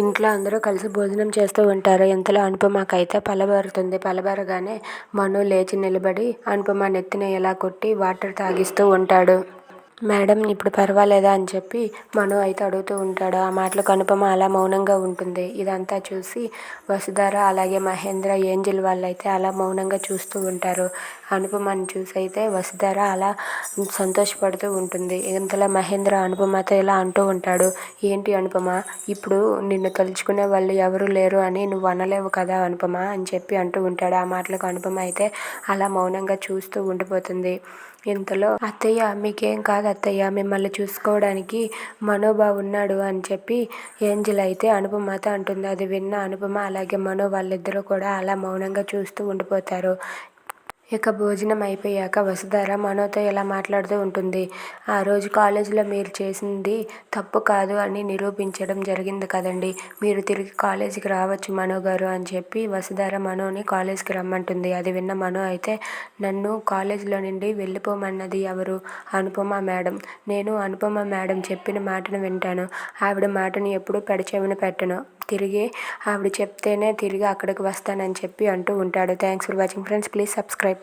ఇంట్లో అందరూ కలిసి భోజనం చేస్తూ ఉంటారు. ఇంతలో అనుపమకైతే పలబారుతుంది. పలబరగానే మను లేచి నిలబడి అనుపమ నెత్తిన ఎలా కొట్టి వాటర్ తాగిస్తూ ఉంటాడు. మేడం ఇప్పుడు పర్వాలేదా అని చెప్పి మను అయితే అడుగుతూ ఉంటాడు. ఆ మాటలకు అనుపమ అలా మౌనంగా ఉంటుంది. ఇదంతా చూసి వసుధార అలాగే మహేంద్ర ఏంజిల్ వాళ్ళైతే అలా మౌనంగా చూస్తూ ఉంటారు. అనుపమని చూసి అయితే వసుధార అలా సంతోషపడుతూ ఉంటుంది. ఇంతలా మహేంద్ర అనుపమతో ఇలా అంటూ ఉంటాడు. ఏంటి అనుపమ ఇప్పుడు నిన్ను తలుచుకునే వాళ్ళు ఎవరు లేరు అని నువ్వు అనలేవు కదా అనుపమ అని చెప్పి అంటూ ఉంటాడు. ఆ మాటలకు అనుపమ అయితే అలా మౌనంగా చూస్తూ ఉండిపోతుంది. ఇంతలో అత్తయ్య మీకేం కాదు అత్తయ్య మిమ్మల్ని చూసుకోవడానికి మనోబా ఉన్నాడు అని చెప్పి ఏంజిల్ అయితే అనుపమతో అంటుంది. అది విన్న అనుపమ అలాగే మనో వాళ్ళిద్దరూ కూడా అలా మౌనంగా చూస్తూ ఉండిపోతారు. ఇక భోజనం అయిపోయాక వసుధార మనోతో ఇలా మాట్లాడుతూ ఉంటుంది. ఆ రోజు కాలేజీలో మీరు చేసింది తప్పు కాదు అని నిరూపించడం జరిగింది కదండి. మీరు తిరిగి కాలేజీకి రావచ్చు మనో గారు అని చెప్పి వసుధార మనోని కాలేజీకి రమ్మంటుంది. అది విన్న మనో అయితే నన్ను కాలేజీలో నుండి వెళ్ళిపోమన్నది ఎవరు? అనుపమ మేడం. నేను అనుపమ మేడం చెప్పిన మాటను వింటాను. ఆవిడ మాటను ఎప్పుడూ పెడచెవిన పెట్టను. తిరిగి ఆవిడ చెప్తేనే తిరిగి అక్కడికి వస్తానని చెప్పి అంటూ ఉంటాడు. Thanks for watching friends. Please subscribe